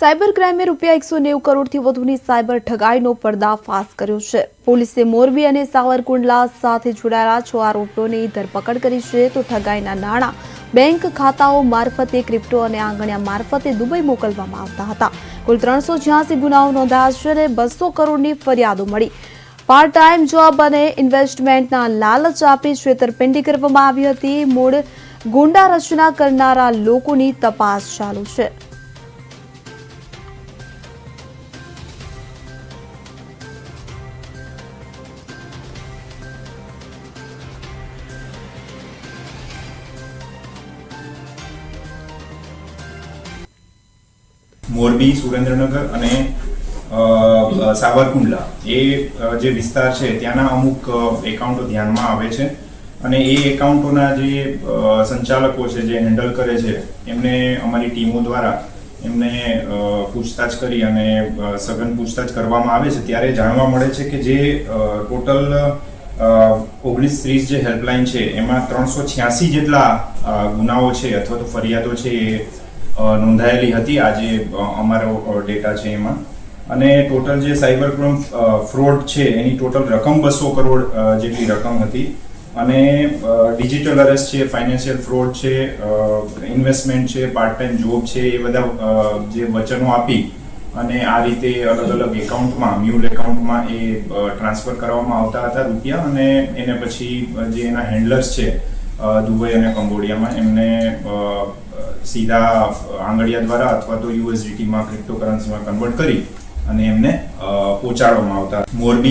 Cyber ક્રાઇમે રૂપિયા એકસો નેવું કરોડથી વધુની સાયબર ઠગાઈનો પર્દાફાશ કર્યો છે. પોલીસે મોરબી અને સાવરકુંડલા સાથે જોડાયેલા છ આરોપીઓની ધરપકડ કરી છે તો ઠગાઈના નાણાં બેંક ખાતાઓ મારફતે, ક્રિપ્ટો અને આંગણિયા મારફતે દુબઈ મોકલવામાં આવતા હતા. કુલ ત્રણસો છ્યાસી ગુનાઓ નોંધાયા છે અને બસો કરોડની ફરિયાદો મળી. પાર્ટ ટાઈમ જોબ અને ઇન્વેસ્ટમેન્ટના લાલચ આપી છેતરપિંડી કરવામાં આવી હતી. મૂળ ગુંડા રચના કરનારા લોકોની તપાસ ચાલુ છે. મોરબી, સુરેન્દ્રનગર અને સાવરકુંડલા. એ જે વિસ્તાર છે, ત્યાંના અમુક એકાઉન્ટો ધ્યાનમાં આવે છે. અને એ એકાઉન્ટોના જે સંચાલકો છે, જે હેન્ડલ કરે છે, એમને અમારી ટીમો દ્વારા એમને પૂછતાછ કરી અને સઘન પૂછતાછ કરવામાં આવે છે. ત્યારે જાણવા મળે છે કે જે ટોટલ ઓગણીસ ત્રીસ જે હેલ્પલાઇન છે, એમાં ત્રણસો છ્યાસી જેટલા ગુનાઓ છે અથવા તો ફરિયાદો છે એ નોંધાયેલી હતી. આજે અમારો ડેટા છે એમાં. અને ટોટલ જે સાયબર ક્રાઇમ ફ્રોડ છે, એની ટોટલ રકમ બસો કરોડ જેટલી રકમ હતી. અને ડિજિટલ અરેસ્ટ છે, ફાઇનાન્શિયલ ફ્રોડ છે ઇન્વેસ્ટમેન્ટ છે પાર્ટ ટાઈમ જોબ છે, એ બધા જે વચનો આપી અને આ રીતે અલગ અલગ એકાઉન્ટમાં, મ્યુલ એકાઉન્ટમાં એ ટ્રાન્સફર કરવામાં આવતા હતા રૂપિયા અને એને પછી જે એના હેન્ડલર્સ છે દુબઈ અને કંબોડિયામાં એમને સીધા આંગળિયા દ્વારા અથવા તો યુએસડીટીમાં ક્રિપ્ટોકરન્સીમાં કન્વર્ટ કરી અને એમને પહોંચાડવામાં આવતા. મોરબી